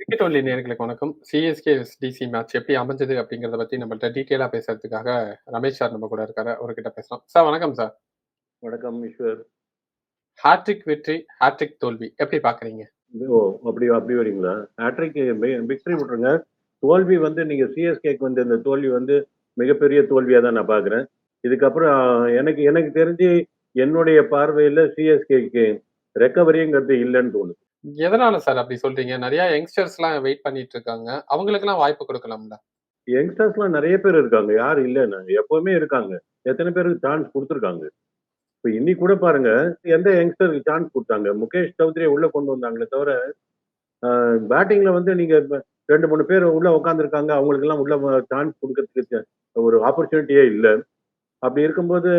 Cricket only நேர்களுக்கு வணக்கம். CSK DC match எப்படி அமைஞ்சது அப்படிங்கறத பத்தி நம்மள்ட்ட டீட்டெயிலா பேசுறதுக்காக ரமேஷ் சார் நம்ம கூட இருக்காரு. அவர்கிட்ட பேசலாம். சார் வணக்கம் சார். வணக்கம் ஈஸ்வர். ஹாட்ரிக் வெற்றி ஹாட்ரிக் தோல்வி. எப்படி பாக்குறீங்க ஓ அப்படி அப்படி வரீங்களா? ஹேட்ரிக் விக்டரி விட்டுருங்க. தோல்வி வந்து நீங்க சிஎஸ்கேக்கு வந்து இந்த தோல்வி வந்து மிகப்பெரிய தோல்வியா தான் நான் பாக்குறேன் இதுக்கப்புறம் எனக்கு எனக்கு தெரிஞ்சு என்னுடைய பார்வையில சிஎஸ்கேக்கு ரெக்கவரிங்கிறது இல்லைன்னு தோணுது. எதனால சார் அப்படி சொல்றீங்க? நிறைய யங்ஸ்டர்ஸ் எல்லாம் வெயிட் பண்ணிட்டு இருக்காங்க அவங்களுக்கு எல்லாம் வாய்ப்பு கொடுக்கலாம்ல? யங்ஸ்டர்ஸ்லாம் நிறைய பேர் இருக்காங்க. யார் இல்லைன்னு எப்பவுமே இருக்காங்க. எத்தனை பேருக்கு சான்ஸ் கொடுத்துருக்காங்க? இப்போ இன்னைக்கு கூட பாருங்க எந்த யங்ஸ்டருக்கு சான்ஸ் கொடுத்தாங்க? முகேஷ் சௌத்ரியை உள்ள கொண்டு வந்தாங்களே தவிர பேட்டிங்ல வந்து நீங்க ரெண்டு மூணு பேர் உள்ள உட்காந்துருக்காங்க அவங்களுக்கு எல்லாம் உள்ள சான்ஸ் கொடுக்கறதுக்கு ஒரு ஆப்பர்ச்சுனிட்டியே இல்லை. அப்படி இருக்கும்போது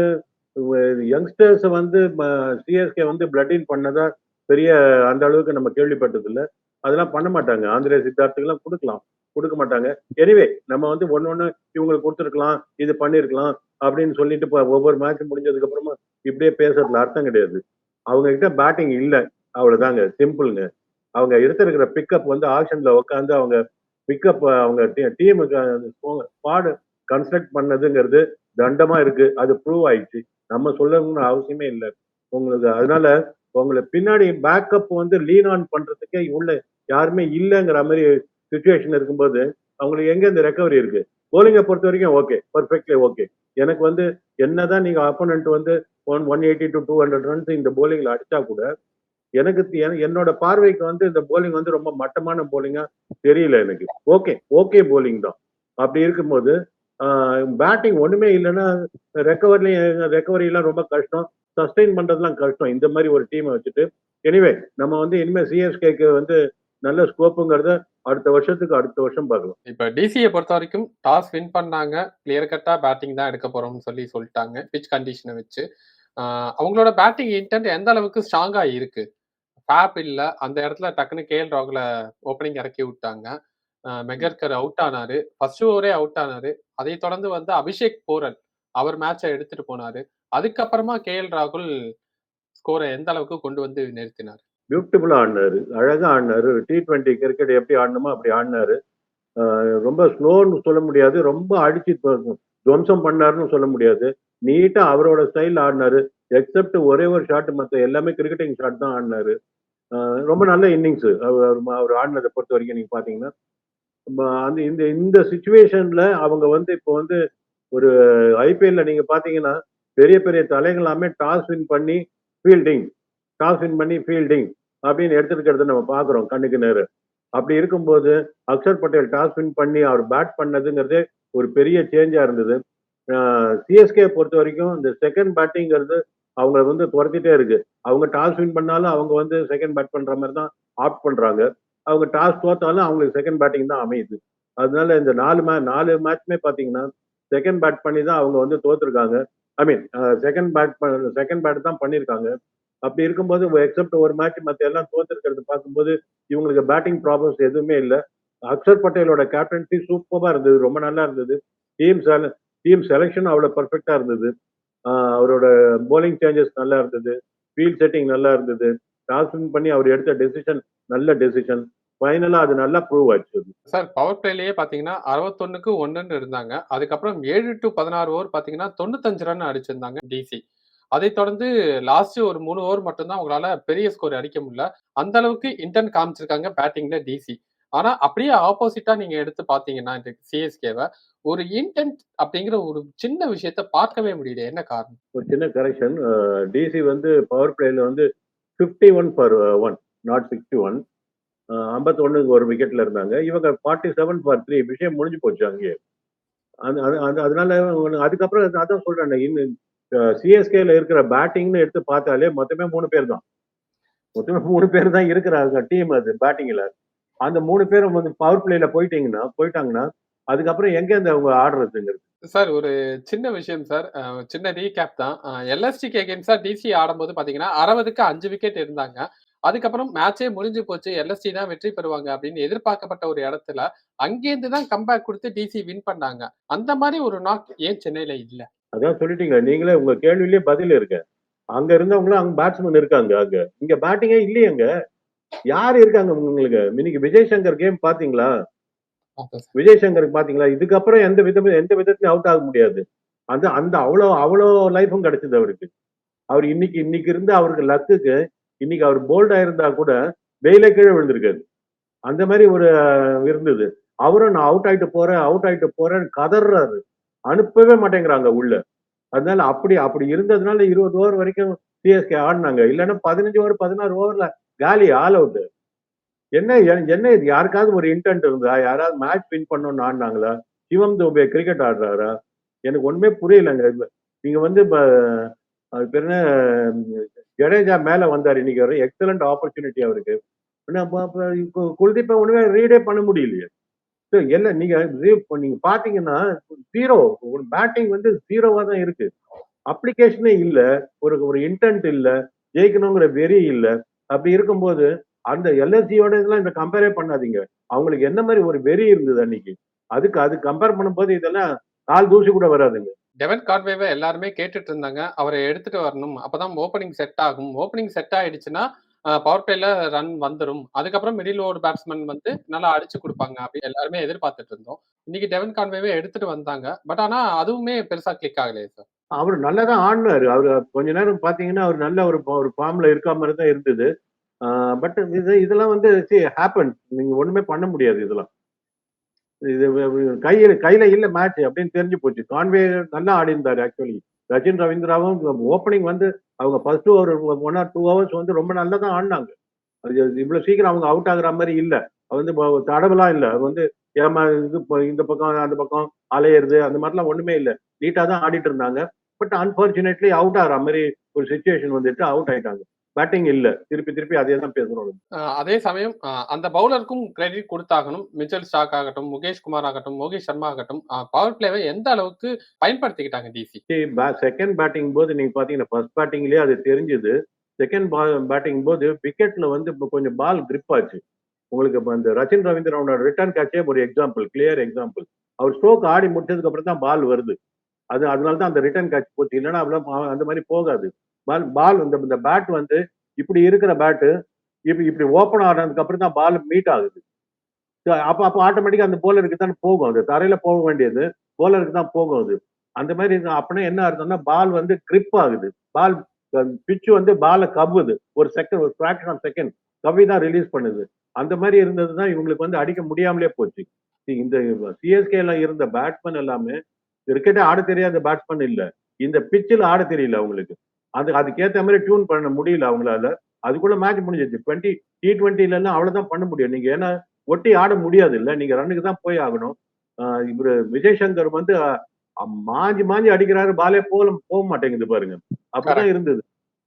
யங்ஸ்டர்ஸ் வந்து சிஎஸ்கே வந்து பிளட் இன் பண்ணதா பெரிய அந்த அளவுக்கு நம்ம கேள்விப்பட்டதில்ல. அதெல்லாம் பண்ண மாட்டாங்க. ஆந்திரே சித்தார்த்துக்கெல்லாம் கொடுக்கலாம். கொடுக்க மாட்டாங்க. எனிவே நம்ம வந்து ஒன்னு ஒன்று இவங்களுக்கு கொடுத்துருக்கலாம் இது பண்ணிருக்கலாம் அப்படின்னு சொல்லிட்டு இப்போ ஒவ்வொரு மேட்ச் முடிஞ்சதுக்கு அப்புறமா இப்படியே பேசுறதுல அர்த்தம் கிடையாது. அவங்க கிட்ட பேட்டிங் இல்லை. அவ்வளவுதாங்க. சிம்பிளுங்க அவங்க எடுத்திருக்கிற பிக்கப் வந்து ஆக்ஷன்ல உட்காந்து அவங்க பிக்கப் அவங்க டீமுக்கு ஸ்குவாடு கன்ஸ்ட்ரக்ட் பண்ணதுங்கிறது தண்டமா இருக்கு. அது ப்ரூவ் ஆயிடுச்சு. நம்ம சொல்லணும்னு அவசியமே இல்லை. உங்களுக்கு அதனால உங்களை பின்னாடி பேக்கப் வந்து லீன் ஆன் பண்றதுக்கே உள்ள யாருமே இல்லைங்கிற மாதிரி சுச்சுவேஷன் இருக்கும்போது அவங்களுக்கு எங்க இந்த ரெக்கவரி இருக்கு? போலிங்கை பொறுத்த வரைக்கும் ஓகே பர்ஃபெக்ட்லி ஓகே எனக்கு வந்து என்னதான் நீங்க அப்போனண்ட் வந்து one one eighty to two hundred runs இந்த போலிங்ல அடிச்சா கூட எனக்கு என்னோட பார்வைக்கு வந்து இந்த போலிங் வந்து ரொம்ப மட்டமான போலிங்கா தெரியல எனக்கு. ஓகே ஓகே போலிங் தான். அப்படி இருக்கும்போது பேட்டிங் ஒண்ணுமே இல்லைன்னா ரெக்கவரி ரெக்கவரி எல்லாம் ரொம்ப கஷ்டம். சஸ்டெயின் பண்றதுலாம் கஷ்டம். இந்த மாதிரி ஒரு டீமை வச்சுட்டு எனிவே நம்ம வந்து இனிமேல் சிஎஸ்கேக்கு வந்து நல்ல ஸ்கோப்புங்கிறத அடுத்த வருஷத்துக்கு அடுத்த வருஷம் பார்க்கலாம். இப்ப டிசியை பொறுத்த வரைக்கும் டாஸ் வின் பண்ணாங்க. கிளியர் கட்டா பேட்டிங் தான் எடுக்க போறோம்னு சொல்லி சொல்லிட்டாங்க. பிச் கண்டிஷனை வச்சு. அவங்களோட பேட்டிங் இன்டென்ட் எந்த அளவுக்கு ஸ்ட்ராங்கா இருக்கு? ஃபேப் இல்ல. அந்த இடத்துல டக்குன்னு கேஎல் ராகுல ஓப்பனிங் இறக்கி விட்டாங்க. மெகர்கர் அவுட் ஆனாரு. ஃபர்ஸ்ட் ஓவரே அவுட் ஆனாரு. அதை தொடர்ந்து வந்து அபிஷேக் போரன் அவர் மேட்சை எடுத்துட்டு போனாரு. அதுக்கப்புறமா கே. எல். ராகுல் ஸ்கோரை எந்த அளவுக்கு கொண்டு வந்து நிறுத்தினார்? பியூட்டிஃபுல்லா ஆடினாரு. அழகா ஆடினாரு. டி ட்வெண்ட்டி கிரிக்கெட் எப்படி ஆடணுமோ அப்படி ஆடினாரு. ரொம்ப ஸ்லோன்னு சொல்ல முடியாது. ரொம்ப அடிச்சு துவம்சம் பண்ணாருன்னு சொல்ல முடியாது. நீட்டா அவரோட ஸ்டைல் ஆடினாரு. எக்ஸப்ட் ஒரே ஒரு ஷாட் மற்ற எல்லாமே கிரிக்கெட்டிங் ஷாட் தான் ஆடினாரு. ரொம்ப நல்ல இன்னிங்ஸ் அவர் அவர் ஆடினதை பொறுத்த வரைக்கும் நீங்க பாத்தீங்கன்னா அந்த இந்த இந்த சுச்சுவேஷன்ல அவங்க வந்து இப்போ வந்து ஒரு ஐபிஎல்ல நீங்க பாத்தீங்கன்னா பெரிய பெரிய தலைகளாமே டாஸ் வின் பண்ணி ஃபீல்டிங் டாஸ் வின் பண்ணி ஃபீல்டிங் அப்படின்னு எடுத்துருக்கிறத நம்ம பார்க்குறோம் கண்ணுக்கு நேரு. அப்படி இருக்கும்போது அக்ஷர் பட்டேல் டாஸ் வின் பண்ணி அவர் பேட் பண்ணதுங்கிறதே ஒரு பெரிய சேஞ்சாக இருந்தது. சிஎஸ்கே பொறுத்த வரைக்கும் இந்த செகண்ட் பேட்டிங்கிறது அவங்க வந்து துரத்திட்டே இருக்கு. அவங்க டாஸ் வின் பண்ணாலும் அவங்க வந்து செகண்ட் பேட் பண்ற மாதிரி தான் ஆப்ட் பண்றாங்க. அவங்க டாஸ் தோத்தாலும் அவங்களுக்கு செகண்ட் பேட்டிங் தான் அமையுது. அதனால இந்த நாலு மே நாலு மேட்ச்மே பார்த்தீங்கன்னா செகண்ட் பேட் பண்ணி தான் அவங்க வந்து தோத்துருக்காங்க. I mean second bat second bat தான் பண்ணியிருக்காங்க அப்படி இருக்கும்போது எக்ஸப்ட் ஒரு மேட்ச் மற்ற எல்லாம் தோத்துருக்கிறது பார்க்கும்போது இவங்களுக்கு பேட்டிங் ப்ராப்ளம்ஸ் எதுவுமே இல்லை. அக்ஷர் பட்டேலோட கேப்டன்சி சூப்பராக இருந்தது. ரொம்ப நல்லா இருந்தது. டீம் செல டீம் செலெக்ஷன் அவ்வளோ பர்ஃபெக்டாக இருந்தது. அவரோட போலிங் சேஞ்சஸ் நல்லா இருந்தது. ஃபீல்ட் செட்டிங் நல்லா இருந்தது. டாஸ் பண்ணி அவர் எடுத்த டெசிஷன் நல்ல டெசிஷன் ஃபைனலா அது நல்லா ப்ரூவ் ஆச்சு. சார் பவர் பிளேலயே பாத்தீங்கன்னா அறுபத்தொன்னுக்கு ஒன்னுன்னு இருந்தாங்க. அதுக்கப்புறம் ஏழு டு பதினாறு ஓவர் பாத்தீங்கன்னா தொண்ணூத்தஞ்சு ரன் அடிச்சிருந்தாங்க டிசி அதை தொடர்ந்து லாஸ்ட் ஒரு மூணு ஓவர் மட்டும்தான் அவங்களால பெரிய ஸ்கோர் அடிக்க முடியல. அந்த அளவுக்கு இன்டென்ட் காமிச்சிருக்காங்க பேட்டிங்ல டிசி ஆனா அப்படியே ஆப்போசிட்டா நீங்க எடுத்து பாத்தீங்கன்னா சிஎஸ்கேவை ஒரு இன்டென்ட் அப்படிங்கிற ஒரு சின்ன விஷயத்த பார்க்கவே முடியல. என்ன காரணம்? ஒரு சின்ன கரெக்ஷன் டிசி வந்து பவர் பிளேல வந்து fifty one per one not sixty one ஐம்பத்தொன்னுக்கு ஒரு விக்கெட்ல இருந்தாங்க. இவங்க ஃபார்ட்டி செவன் ஃபார் த்ரீ விஷயம் முடிஞ்சு போச்சு அங்கேயே. அதனால அதுக்கப்புறம் அதான் சொல்றேன் இன்னும் சிஎஸ்கேல இருக்கிற பேட்டிங்னு எடுத்து பார்த்தாலே மொத்தமே மூணு பேர் தான். மொத்தமே மூணு பேர் தான் இருக்கிறாங்க டீம் அது பேட்டிங்ல அந்த மூணு பேரும் வந்து பவர் பிளேல போயிட்டீங்கன்னா போயிட்டாங்கன்னா அதுக்கப்புறம் எங்க இந்த அவங்க ஆடுறதுங்கிறது? சார் ஒரு சின்ன விஷயம் சார். சின்ன ரீகேப் தான். எல்எஸ்டி கேம்ஸா டிசி ஆடும்போது பாத்தீங்கன்னா அறுபதுக்கு அஞ்சு விக்கெட் இருந்தாங்க. அதுக்கப்புறம் மேட்சே முடிஞ்சு போச்சு. எல்எஸ்டி தான் வெற்றி பெறுவாங்க அப்படின்னு எதிர்பார்க்கப்பட்ட ஒரு இடத்துல அங்கேருந்து தான் கம்பேக் கொடுத்து டிசி வின் பண்ணாங்க. அந்த மாதிரி ஒரு நாக் ஏன் சென்னையில இல்ல? அதான் சொல்லிட்டீங்க. நீங்களே உங்க கேள்வியிலேயே பதில் இருக்க. அங்க இருந்தவங்களும் அங்க பேட்ஸ்மேன் இருக்காங்க அங்க. இங்க பேட்டிங்கே இல்லையங்க. யார் இருக்காங்க உங்களுக்கு? இன்னைக்கு விஜய் சங்கர் கேம் பாத்தீங்களா விஜய் சங்கருக்கு பாத்தீங்களா இதுக்கப்புறம் எந்த விதமும் எந்த விதத்துலயும் அவுட் ஆக முடியாது. அந்த அந்த அவ்வளோ அவ்வளோ லைஃபும் கிடைச்சது அவருக்கு. அவர் இன்னைக்கு இன்னைக்கு இருந்த அவருக்கு லக்குக்கு இன்னைக்கு அவர் போல்டா இருந்தா கூட வெயில கீழே விழுந்திருக்காரு. அந்த மாதிரி ஒரு இருந்தது. அவரும் நான் அவுட் ஆயிட்டு போறேன் அவுட் ஆயிட்டு போறேன்னு கதறாரு அனுப்பவே மாட்டேங்கிறாங்க உள்ள. அதனால அப்படி அப்படி இருந்ததுனால இருபது ஓவர் வரைக்கும் சிஎஸ்கே ஆடினாங்க. இல்லைன்னா பதினஞ்சு ஓவர் பதினாறு ஓவர்ல காலி ஆல் அவுட் என்ன என்ன இது? யாருக்காவது ஒரு இன்டென்ட் இருந்தா யாராவது மேட்ச் வின் பண்ணணும்னு ஆடினாங்களா? சிவம் தோபே கிரிக்கெட் ஆடுறாரா? எனக்கு ஒண்ணுமே புரியலங்க. நீங்க வந்து இப்ப அது பேர் என்ன? ஜடேஜா மேல வந்தார் இன்னைக்கு ஒரு எக்ஸலண்ட் ஆப்பர்ச்சுனிட்டி அவருக்கு. குல்தீப்பை ஒண்ணுமே ரீடே பண்ண முடியலையே. எல்லாம் என்ன நீங்க நீங்க பாத்தீங்கன்னா ஜீரோ ஒரு பேட்டிங் வந்து ஜீரோவா தான் இருக்கு. அப்ளிகேஷனே இல்ல ஒரு ஒரு இன்டென்ட் இல்ல ஜெயிக்கணுங்கிற வெறி இல்ல. அப்படி இருக்கும்போது அந்த எல்எஸ்சியோட இதெல்லாம் இந்த கம்பேரே பண்ணாதீங்க. அவங்களுக்கு என்ன மாதிரி ஒரு வெறி இருந்தது அன்னைக்கு. அதுக்கு அது கம்பேர் பண்ணும்போது இதெல்லாம் கால் தூசி கூட வராதுங்க. டெவன் காட்வேவை எல்லாருமே கேட்டுட்டு இருந்தாங்க. அவரை எடுத்துட்டு வரணும். அப்பதான் ஓப்பனிங் செட் ஆகும். ஓப்பனிங் செட் ஆயிடுச்சுன்னா பவர் பிளேல ரன் வந்துடும் அதுக்கப்புறம் மிடில் ஓவர் பேட்ஸ்மேன் வந்து நல்லா அடிச்சு கொடுப்பாங்க அப்படி எல்லாருமே எதிர்பார்த்துட்டு இருந்தோம். இன்னைக்கு டெவன் கான்வேவே எடுத்துட்டு வந்தாங்க. பட் ஆனா அதுவுமே பெருசா கிளிக் ஆகலையே சார் அவர் நல்லா தான் ஆடினாரு. அவர் கொஞ்ச நேரம் பாத்தீங்கன்னா அவர் நல்ல ஒரு ஒரு ஃபார்ம்ல இருக்க மாதிரி தான் இருந்தது பட் இது இதெல்லாம் வந்து ஹேப்பன் நீங்க ஒண்ணுமே பண்ண முடியாது இதெல்லாம். இது கையில் கையில இல்லை இல்ல மேட்ச் அப்படின்னு தெரிஞ்சு போச்சு. கான்வே நல்லா ஆடி இருந்தாரு ஆக்சுவலி ரஜின் ரவீந்திராவும் ஓப்பனிங் வந்து அவங்க ஃபர்ஸ்ட் ஒரு ஒன் ஆர் டூ ஹவர்ஸ் வந்து ரொம்ப நல்லா தான் ஆடினாங்க. அது இவ்வளவு சீக்கிரம் அவங்க அவுட் ஆகுற மாதிரி இல்ல. அது வந்து ப- இல்லை இல்ல. அது வந்து ஏமா இது இந்த பக்கம் அந்த பக்கம் அலையிறது அந்த மாதிரிலாம் ஒண்ணுமே இல்ல. நீட்டா தான் ஆடிட்டு இருந்தாங்க. பட் அன்பார்ச்சுனேட்லி அவுட் ஆகிற மாதிரி ஒரு சுச்சுவேஷன் வந்துட்டு அவுட் ஆயிட்டாங்க. பேட்டிங் இல்ல. திருப்பி திருப்பி அதே தான் பேசுறோம் ஆஹ் அதே சமயம் அந்த பவுலருக்கும் கிரெடிட் கொடுத்தாகணும். மிச்சல் ஸ்டாக் ஆகட்டும் முகேஷ் குமார் ஆகட்டும் மோகேஷ் சர்மா ஆகட்டும் பவர் பிளேவை எந்த அளவுக்கு பயன்படுத்திக்கிட்டாங்க டிசி செகண்ட் பேட்டிங் போது நீங்க பாத்தீங்கன்னா ஃபர்ஸ்ட் பேட்டிங்லயே அது தெரிஞ்சது. செகண்ட் பேட்டிங் போது விக்கெட்ல வந்து இப்ப கொஞ்சம் பால் கிரிப் ஆச்சு. உங்களுக்கு இப்ப இந்த ரச்சின் ரவீந்திரனோட ரிட்டர்ன் கேட்சே ஒரு எக்ஸாம்பிள் கிளியர் எக்ஸாம்பிள் அவர் ஸ்ட்ரோக் ஆடி முடிச்சதுக்கு அப்புறம் தான் பால் வருது. அது அதனால தான் அந்த ரிட்டர்ன் கேட்ச் போச்சு. இல்லைன்னா அந்த மாதிரி போகாது. பால் பால் இந்த இந்த பேட் வந்து இப்படி இருக்கிற பேட்டு இப்படி இப்படி ஓப்பன் ஆனதுக்கு அப்புறம் தான் பால் மீட் ஆகுது. அப்போ அப்ப ஆட்டோமேட்டிக்காக அந்த போலருக்கு தான் போகும் அது. தரையில போக வேண்டியது. போலருக்கு தான் போகும் அது. அந்த மாதிரி அப்படின்னா என்ன அர்த்தம்னா பால் வந்து கிரிப் ஆகுது. பால் பிச்சு வந்து பாலை கவ்வுது. ஒரு செகண்ட் ஒரு ஃப்ராக்ஷன் ஆஃப் செகண்ட் கவி தான் ரிலீஸ் பண்ணுது. அந்த மாதிரி இருந்தது தான் இவங்களுக்கு வந்து அடிக்க முடியாமலே போச்சு. இந்த சிஎஸ்கேல இருந்த பேட்ஸ்மேன் எல்லாமே கிரிக்கெட்டே ஆட தெரியாத பேட்ஸ்மேன் இல்லை. இந்த பிச்சில் ஆட தெரியல அவங்களுக்கு. அது அதுக்கேத்த மாதிரி டியூன் பண்ண முடியல அவங்களால. அதுக்குள்ள மேட்ச் முடிஞ்சிச்சு டுவெண்ட்டி டி டுவெண்ட்டில எல்லாம் அவ்வளவுதான் பண்ண முடியும் நீங்க ஏன்னா ஒட்டி ஆட முடியாது இல்ல நீங்க ரன்னுக்கு தான் போய் ஆகணும். இவரு விஜய் சங்கர் வந்து மாஞ்சி மாஞ்சி அடிக்கிறாரு. பாலே போக போக மாட்டேங்குது பாருங்க. அப்படிதான் இருந்தது.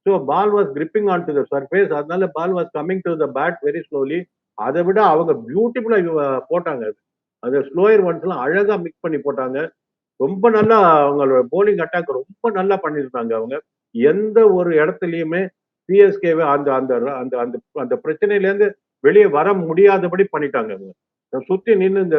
So ball was gripping on to the surface அதனால ball was coming to the bat very slowly அதை விட அவங்க பியூட்டிஃபுல்லா போட்டாங்க. அது அது ஸ்லோயர் ஒன்ஸ் எல்லாம் அழகா மிக்ஸ் பண்ணி போட்டாங்க. ரொம்ப நல்லா அவங்களோட போலிங் அட்டாக் ரொம்ப நல்லா பண்ணியிருந்தாங்க அவங்க. எந்த ஒரு இடத்துலயுமே சிஎஸ்கேவை அந்த அந்த அந்த அந்த அந்த பிரச்சனையிலேருந்து வெளியே வர முடியாதபடி பண்ணிட்டாங்க அவங்க. சுத்தி நின்று இந்த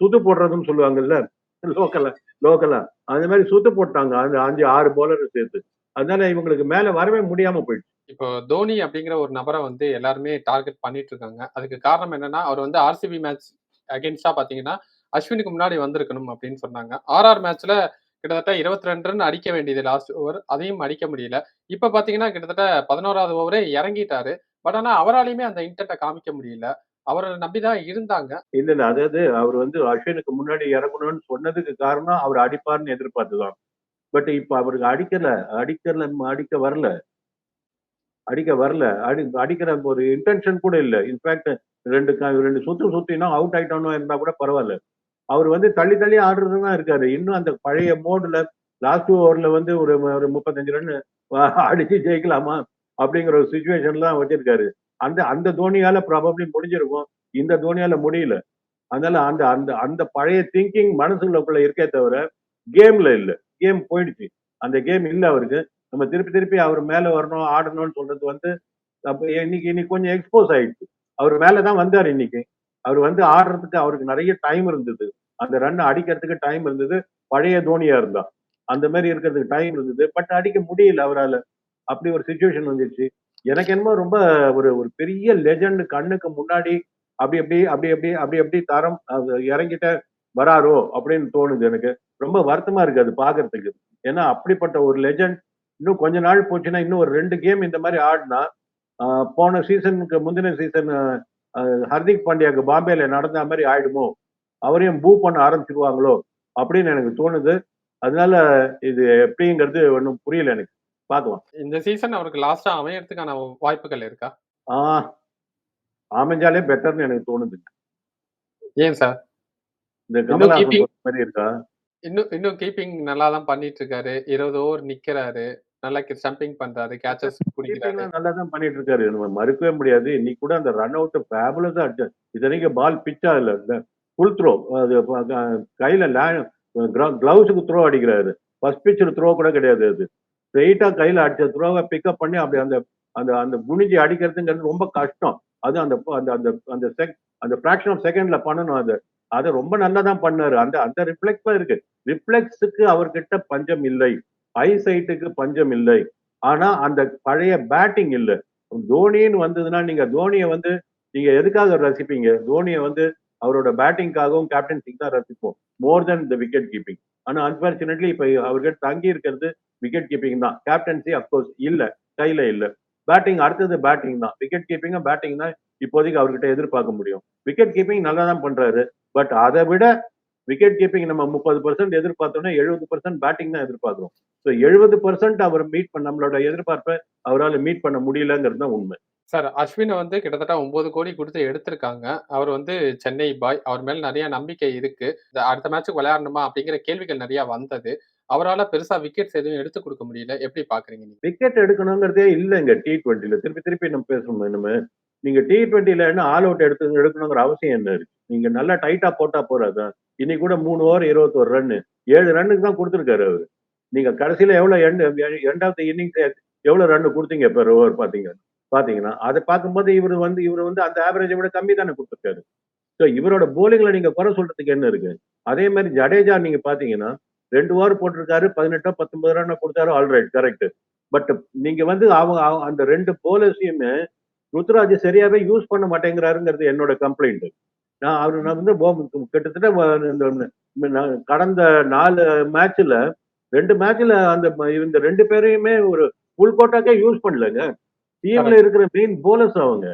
சுத்து போடுறதுன்னு சொல்லுவாங்கல்ல லோக்கலா லோக்கலா அந்த மாதிரி சுத்து போட்டாங்க. அந்த அஞ்சு ஆறு போலர் சேர்த்து. அதனால இவங்களுக்கு மேல வரவே முடியாம போயிடுச்சு. இப்போ தோனி அப்படிங்கிற ஒரு நபரை வந்து எல்லாருமே டார்கெட் பண்ணிட்டு இருக்காங்க. அதுக்கு காரணம் என்னன்னா அவர் வந்து ஆர்சிபி மேட்ச் அகேன்ஸ்டா பாத்தீங்கன்னா அஸ்வினுக்கு முன்னாடி வந்திருக்கணும் அப்படின்னு சொன்னாங்க. ஆர்ஆர் மேட்ச்ல கிட்டத்தட்ட இருபத்தி ரெண்டு ரன் அடிக்க வேண்டியது லாஸ்ட் ஓவர் அதையும் அடிக்க முடியல. இப்ப பாத்தீங்கன்னா கிட்டத்தட்ட பதினோராவது ஓவரே இறங்கிட்டாரு. பட் ஆனா அவராலையுமே அந்த இன்டென்ட்டை காமிக்க முடியல. அவரை நம்பிதான் இருந்தாங்க. இல்ல இல்ல. அதாவது அவர் வந்து அஸ்வினுக்கு முன்னாடி இறங்கணும்னு சொன்னதுக்கு காரணம் அவர் அடிப்பார்னு எதிர்பார்த்துதான். பட் இப்ப அவருக்கு அடிக்கல. அடிக்கல அடிக்க வரல. அடிக்க வரல. அடி அடிக்கிற ஒரு இன்டென்ஷன் கூட இல்லை. இன்ஃபேக்ட் ரெண்டு ரெண்டு சுத்து சுத்தினா அவுட் ஆயிட்டோம்னு இருந்தா கூட பரவாயில்ல. அவர் வந்து தள்ளி தள்ளி ஆடுறது தான் இருக்காரு. இன்னும் அந்த பழைய மோட்ல லாஸ்ட் ஓவர்ல வந்து ஒரு ஒரு முப்பத்தஞ்சு ரன் அடிச்சு ஜெயிக்கலாமா அப்படிங்கிற ஒரு சுச்சுவேஷன்ல தான் வச்சிருக்காரு. அந்த அந்த தோனியால ப்ராபப்ளி முடிஞ்சிருக்கும். இந்த தோனியால முடியல. அதனால அந்த அந்த அந்த பழைய திங்கிங் மனசுக்குள்ளக்குள்ள இருக்கே தவிர கேம்ல இல்ல. கேம் போயிடுச்சு. அந்த கேம் இல்ல அவருக்கு. நம்ம திருப்பி திருப்பி அவர் மேல வரணும் ஆடணும்னு சொல்றது வந்து அப்ப இன்னைக்கு இன்னைக்கு கொஞ்சம் எக்ஸ்போஸ் ஆயிடுச்சு. அவர் மேலதான் வந்தார் இன்னைக்கு. அவர் வந்து ஆடுறதுக்கு அவருக்கு நிறைய டைம் இருந்தது. அந்த ரன் அடிக்கிறதுக்கு டைம் இருந்தது. பழைய தோனியா இருந்தா அந்த மாதிரி இருக்கிறதுக்கு டைம் இருந்தது. பட் அடிக்க முடியல அவரால். அப்படி ஒரு சுச்சுவேஷன் வந்துச்சு. எனக்கு என்னமோ ரொம்ப ஒரு ஒரு பெரிய லெஜண்ட் கண்ணுக்கு முன்னாடி அப்படி அப்படி அப்படி அப்படி அப்படி அப்படி தரம் அது இறங்கிட்ட வராரோ அப்படின்னு தோணுது எனக்கு. ரொம்ப வருத்தமா இருக்கு அது பாக்குறதுக்கு. ஏன்னா அப்படிப்பட்ட ஒரு லெஜண்ட் இன்னும் கொஞ்ச நாள் போச்சுன்னா இன்னும் ஒரு ரெண்டு கேம் இந்த மாதிரி ஆடினா போன சீசனுக்கு முந்தின சீசன் ஹர்திக் பாண்டியாக்கு பாம்பேல நடந்த மாதிரி ஆயிடுமோ? அவரையும் பூ பண்ண ஆரம்பிச்சிருவாங்களோ? அப்படின்னு எனக்கு தோணுது. அதனால இது எப்படிங்கிறது ஒன்றும் புரியல எனக்கு. பார்க்கலாம். இந்த சீசன் அவருக்கு லாஸ்டா அமையறதுக்கான வாய்ப்புகள் இருக்கா? ஆஹ் அமைஞ்சாலே பெட்டர்னு எனக்கு தோணுது. ஏன் சார்? இந்த சொல்ற மாதிரி இருக்கா? இன்னும் இன்னும் கீப்பிங் நல்லா தான் பண்ணிட்டு இருக்காரு. இருபது ஓவர் நிக்கிறாரு. நல்லா ஸ்டம்பிங் பண்றாரு கேச்சஸ் பிடிக்கிறாரு. நல்லா தான் பண்ணிட்டு இருக்காரு நம்ம மறுக்கவே முடியாது. இன்னைக்கு கூட அந்த ரன் அவுட் ஃபேபுலஸா அடிச்சு இத்தனைக்கு பால் பிச்சா இல்ல. இந்த ஃபுல் த்ரோ அது கையில கிளவுஸுக்கு த்ரோ அடிக்கிறாரு. ஃபர்ஸ்ட் பிச்சர் த்ரோ கூட கிடையாது அது. ஸ்ட்ரெயிட்டா கையில அடிச்ச த்ரோவை பிக்கப் பண்ணி அப்படி அந்த அந்த அந்த குனிஞ்சி அடிக்கிறதுங்கிறது ரொம்ப கஷ்டம். அது அந்த அந்த அந்த அந்த செக் அந்த ஃபிராக்ஷன் ஆஃப் செகண்ட்ல பண்ணணும் அது. அதை ரொம்ப நல்லா தான் பண்ணாரு. அந்த அந்த ரிஃப்ளெக்ஸ்ல இருக்கு. ரிஃப்ளெக்ஸுக்கு அவர்கிட்ட பஞ்சம் இல்லை. ஐசைட்டுக்கு பஞ்சம் இல்லை. ஆனா அந்த பழைய பேட்டிங் இல்லை. தோனின்னு வந்ததுன்னா நீங்க தோனியை வந்து நீங்க எதுக்காக ரசிப்பீங்க? தோனியை வந்து அவரோட பேட்டிங்காகவும் கேப்டன்சிக்கு தான் ரசிப்போம். More then the wicket keeping ஆனா அன்பார்ச்சுனேட்லி இப்ப அவர்கிட்ட தங்கி இருக்கிறது விக்கெட் கீப்பிங் தான். கேப்டன்சி அப்கோர்ஸ் இல்ல. கையில இல்ல. பேட்டிங் அடுத்தது பேட்டிங் தான். விக்கெட் கீப்பிங்கும் பேட்டிங் தான் இப்போதைக்கு அவர்கிட்ட எதிர்பார்க்க முடியும். விக்கெட் கீப்பிங் நல்லா தான் பண்றாரு. பட் அதை விட விக்கெட் கீப்பிங் நம்ம முப்பது பர்சன்ட் எதிர்பார்த்தோம்னா எழுபது பர்சன்ட் பேட்டிங் தான் எதிர்பார்க்கிறோம். ஸோ எழுபது பர்சன்ட் அவர் மீட் பண்ண நம்மளோட எதிர்பார்ப்பை அவரால் மீட் பண்ண முடியலங்கிறது தான் உண்மை. சார் அஸ்வினை வந்து கிட்டத்தட்ட ஒன்பது கோடி கொடுத்து எடுத்திருக்காங்க. அவர் வந்து சென்னை பாய். அவர் மேல நிறைய நம்பிக்கை இருக்கு. அடுத்த மேட்சுக்கு விளையாடணுமா அப்படிங்கிற கேள்விகள் நிறைய வந்தது. அவரால பெருசா விக்கெட்ஸ் எதுவும் எடுத்து கொடுக்க முடியல. எப்படி பாக்குறீங்க விக்கெட் எடுக்கணுங்கிறதே இல்லைங்க. டி டுவெண்ட்டில திருப்பி திருப்பி நம்ம பேசணும். நம்ம நீங்க டி டுவெண்ட்டில என்ன ஆல் அவுட் எடுத்து எடுக்கணுங்கிற அவசியம் என்ன இருக்கு? நீங்க நல்லா டைட்டா போட்டா போறாதான் இன்னைக்கு கூட மூணு ஓவர் இருபத்தோரு ரன்னு ஏழு ரன்னுக்கு தான் கொடுத்துருக்காரு அவரு. நீங்க கடைசியில எவ்வளவு end end of the innings எவ்வளவு ரன் கொடுத்தீங்க பெர் ஓவர் பாத்தீங்க பாத்தீங்கன்னா அதை பார்க்கும்போது இவர் வந்து இவர் வந்து அந்த ஆவரேஜை விட கம்மி தானே கொடுத்துருக்காரு. ஸோ இவரோட போலிங்ல நீங்க குறை சொல்றதுக்கு என்ன இருக்கு? அதே மாதிரி ஜடேஜா நீங்க பாத்தீங்கன்னா ரெண்டு ஓவர் போட்டிருக்காரு பதினெட்டோ பத்தொன்பது ரன் கொடுத்தாரு ஆல்ரைட் கரெக்ட் பட் நீங்க வந்து அவங்க அவங்க- அந்த ரெண்டு போலர்ஸையுமே ருத்ராஜ் சரியாவே யூஸ் பண்ண மாட்டேங்கிறாருங்கிறது என்னோட கம்ப்ளைண்ட் நான் அவர் நான் வந்து கிட்டத்தட்ட கடந்த நாலு மேட்ச்ல ரெண்டு மேட்ச்ல அந்த இந்த ரெண்டு பேரையுமே ஒரு ஃபுல் கோட்டாக்கே யூஸ் பண்ணலங்க. டீம்ல இருக்கிற மெயின் போலர்ஸ் அவங்க.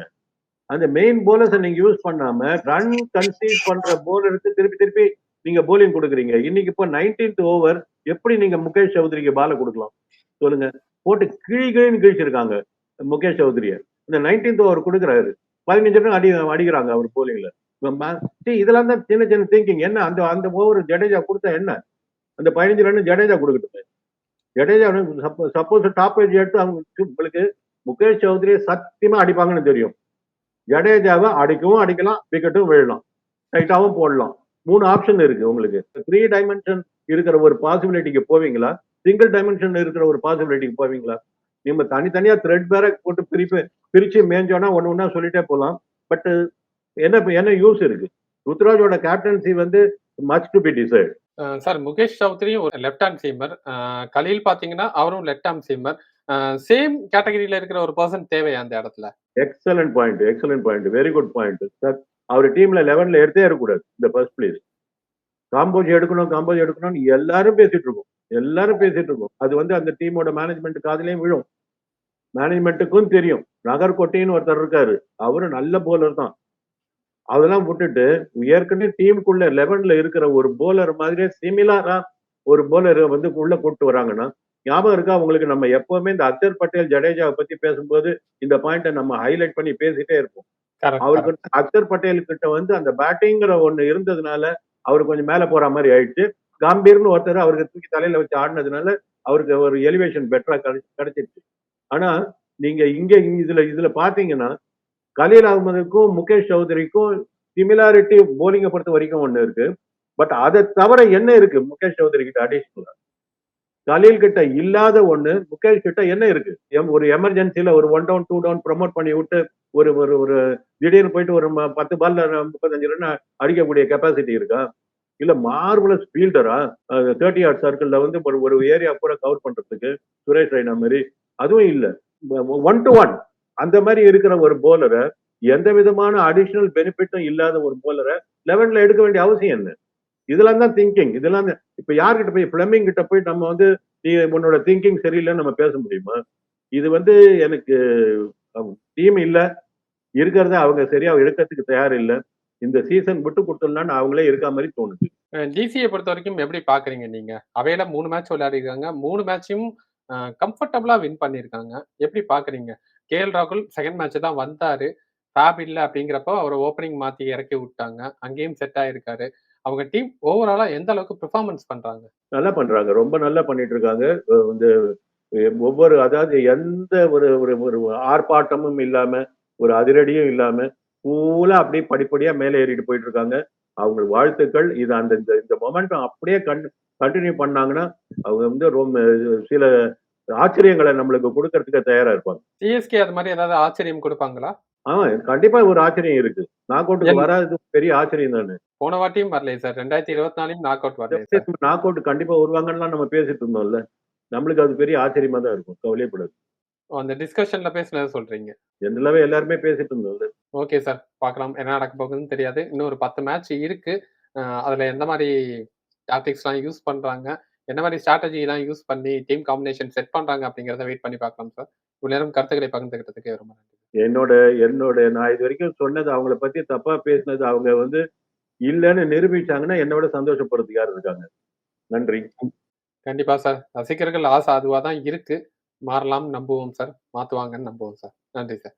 அந்த மெயின் போலர்ஸை நீங்க யூஸ் பண்ணாம ரன் கன்சீட் பண்ற போலருக்கு திருப்பி திருப்பி நீங்க போலிங் கொடுக்குறீங்க. இன்னைக்கு இப்போ நைன்டீன்த் ஓவர் எப்படி நீங்க முகேஷ் சௌத்ரிக்கு பால கொடுக்கலாம்? சொல்லுங்க. போட்டு கிழி கிழின்னு கிழிச்சிருக்காங்க முகேஷ் சௌத்ரிய. இந்த நைன்டீன்த் ஓவர் கொடுக்குறாரு. பதினஞ்சு ரன் அடி அடிக்கிறாங்க அவர் போலிங்ல இதெல்லாம் தான் சின்ன சின்ன திங்கிங் என்ன அந்த அந்த ஓவர் ஜடேஜா கொடுத்தா என்ன? அந்த பதினஞ்சு ரன் ஜடேஜா கொடுக்கட்டுமே. ஜடேஜா சப்போஸ் டாப் ஏஜ் எடுத்து அவங்க உங்களுக்கு முகேஷ் சௌத்ரி சத்தியமா அடிப்பாங்கன்னு தெரியும். ஜடேஜாவை அடிக்கவும் அடிக்கலாம் விக்கெட்டும் விழலாம். டைட்டாவும் போடலாம். மூணு ஆப்ஷன் இருக்கு உங்களுக்கு. த்ரீ டைமென்ஷன் இருக்கிற ஒரு பாசிபிலிட்டிக்கு போவீங்களா? சிங்கிள் டைமென்ஷன் இருக்கிற ஒரு பாசிபிலிட்டிக்கு போவீங்களா? நம்ம தனித்தனியா த்ரெட் பேர போட்டு பிரிப்பு பிரிச்சு மேஞ்சோன்னா ஒண்ணு ஒண்ணா சொல்லிட்டே போகலாம் பட் என்ன என்ன யூஸ் இருக்கு? ருத்ராஜோட கேப்டன்சி வந்து much to be decide sir Mukesh சௌத்ரியும் ஒரு லெஃப்ட் ஹேண்ட் சீமர் கலீல் பாத்தீங்கன்னா அவரும் லெஃப்ட் ஹேண்ட் சீமர் சேம் கேட்டகரியில இருக்கிற ஒரு பர்சன் தேவை அந்த இடத்துல? Excellent point excellent point very good point sir அவர் டீம்ல லெவன்ல எடுத்தே இருக்கக்கூடாது இந்த ஃபர்ஸ்ட் பிளேஸ் காம்போஜ் எடுக்கணும் காம்போஜ் எடுக்கணும்னு எல்லாரும் பேசிட்டு இருக்கோம். எல்லாரும் பேசிட்டு இருக்கோம். அது வந்து அந்த டீமோட மேனேஜ்மெண்ட் காதுலயும் விழும். மேனேஜ்மெண்ட்டுக்கும் தெரியும். நகர்கோட்டைன்னு ஒருத்தர் இருக்காரு. அவரு நல்ல போலர் தான். அதெல்லாம் விட்டுட்டு ஏற்கனவே டீமுக்குள்ள லெவன்ல இருக்கிற ஒரு போலர் மாதிரியே சிமிலரா ஒரு போலர் வந்து உள்ள கூட்டு வராங்கன்னா ஞாபகம் இருக்கா உங்களுக்கு? நம்ம எப்பவுமே இந்த அக்சர் பட்டேல் ஜடேஜாவை பத்தி பேசும்போது இந்த பாயிண்ட்டை நம்ம ஹைலைட் பண்ணி பேசிட்டே இருப்போம். அவருக்கு அக்சர் பட்டேல் கிட்ட வந்து அந்த பேட்டிங்கிற ஒண்ணு இருந்ததுனால அவர் கொஞ்சம் மேல போற மாதிரி ஆயிடுச்சு. காம்பீர்னு ஒருத்தர் அவருக்கு தூக்கி தலையில வச்சு ஆடினதுனால அவருக்கு ஒரு எலிவேஷன் பெட்டரா கிடைச்சிருச்சு. ஆனா நீங்க இங்க இதுல இதுல பாத்தீங்கன்னா கலீல் அகமதுக்கும் முகேஷ் சௌத்ரிக்கும் சிமிலாரிட்டி போலிங்கை பொறுத்த வரைக்கும் ஒண்ணு இருக்கு. பட் அதை தவிர என்ன இருக்கு? முகேஷ் சௌத்ரி கிட்ட அடிஷனலா கலீல் கிட்ட இல்லாத ஒண்ணு முகேஷ் கிட்ட என்ன இருக்கு? எம்- ஒரு எமர்ஜென்சில ஒரு one down two down promote பண்ணி விட்டு ஒரு ஒரு ஒரு திடீர்னு போயிட்டு ஒரு பத்து பால்ல முப்பத்தஞ்சு ரன் அடிக்கக்கூடிய கெப்பாசிட்டி இருக்கா? இல்ல மார்வலஸ் ஃபீல்டரா தேர்ட்டி ஆர்ட் சர்க்கிள்ல வந்து ஒரு ஒரு ஏரியா கூட கவர் பண்றதுக்கு சுரேஷ் ரெய்னா மாதிரி அதுவும் இல்லை. ஒன் டு ஒன் அந்த மாதிரி இருக்கிற ஒரு போலரை எந்த விதமான அடிஷனல் பெனிஃபிட்டும் இல்லாத ஒரு போலரை லெவன்ல எடுக்க வேண்டிய அவசியம் என்ன இதெல்லாம் தான் திங்கிங் இதெல்லாம் தான் இப்ப யார்கிட்ட போய் பிளமிங் கிட்ட போய் நம்ம வந்து நீ உன்னோட திங்கிங் சரியில்லைன்னு நம்ம பேச முடியுமா? இது வந்து எனக்கு டீம் இல்ல. இருக்கிறத அவங்க சரியா எடுக்கிறதுக்கு தயார் இல்ல. இந்த சீசன் விட்டு கொடுத்துடலான்னு அவங்களே இருக்க மாதிரி தோணுது. டிசியை பொறுத்த வரைக்கும் எப்படி பாக்குறீங்க நீங்க? அவையில மூணு மேட்ச் விளையாடிருக்காங்க. மூணு மேட்சையும் கம்ஃபர்டபுளா வின் பண்ணிருக்காங்க. எப்படி பாக்குறீங்க? கேஎல் ராகுல் செகண்ட் மேட்ச் தான் வந்தாரு. ஃபேப் இல்ல அப்படிங்கிறப்போ அவரை ஓப்பனிங் மாத்தி இறக்கி விட்டாங்க. அங்கேயும் செட் ஆயிருக்காரு. அவங்க டீம் ஓவராலா எந்த அளவுக்கு பெர்ஃபார்மன்ஸ் பண்றாங்க? நல்லா பண்றாங்க. ரொம்ப நல்லா பண்ணிட்டு இருக்காங்க. வந்து ஒவ்வொரு அதாவது எந்த ஒரு ஒரு ஒரு ஆர்ப்பாட்டமும் இல்லாம ஒரு அதிரடியும் இல்லாம கூலா அப்படியே படிப்படியா மேலே ஏறிட்டு போயிட்டு இருக்காங்க அவங்க வாழ்த்துக்கள். இது அந்த இந்த இந்த மொமெண்டம் அப்படியே கன் கண்டினியூ பண்ணாங்கன்னா அவங்க வந்து ரொம்ப சில ஆச்சரியங்களை நம்மளுக்கு கொடுக்கறதுக்கு தயாரா இருப்பாங்க. சிஎஸ்கே அது மாதிரி ஏதாவது ஆச்சரியம் கொடுப்பாங்களா? ஆமா கண்டிப்பா ஒரு ஆச்சரியம் இருக்கு. நாக் அவுட்டுக்கு? வராது பெரிய ஆச்சரியம் தானே. போன வாட்டியும் வரலையே சார். ரெண்டாயிரத்தி இருபத்தி நாலையும் நாக் அவுட் வரலையே சார். நாக் அவுட் கண்டிப்பா வருவாங்கன்னு நம்ம பேசிட்டு இருந்தோம்ல. நம்மளுக்கு அது பெரிய ஆச்சரியமா தான் இருக்கும். கவலையப்படாது. அந்த டிஸ்கஷன்ல பேசுனது சொல்றீங்க. ஜென்ரலாவே எல்லாருமே பேசிட்டு இருந்தோம்ல ஓகே சார் பார்க்கலாம். என்ன நடக்க போகுதுன்னு தெரியாது. இன்னும் ஒரு பத்து மேட்ச் இருக்கு. அதுல எந்த மாதிரி டாக்டிக்ஸ்லாம் யூஸ் பண்றாங்க? என்ன மாதிரி ஸ்ட்ராட்டஜிலாம் யூஸ் பண்ணி டீம் காம்பினேஷன் செட் பண்றாங்க அப்படிங்கிறத வெயிட் பண்ணி பார்க்கலாம் சார் இவ்வளவு நேரம் கருத்துக்களை பகிர்ந்துக்கிறதுக்கு ரொம்ப நன்றி. என்னோட என்னோட நான் இது வரைக்கும் சொன்னது அவங்கள பத்தி தப்பா பேசினது அவங்க வந்து இல்லைன்னு நிரூபிச்சாங்கன்னா என்னோட சந்தோஷப்படுறதுக்கு யார் இருக்காங்க? நன்றி. கண்டிப்பா சார். ரசிகர்கள் ஆசை அதுவாக தான் இருக்கு. மாறலாம் நம்புவோம் சார். மாத்துவாங்கன்னு நம்புவோம் சார். நன்றி சார்.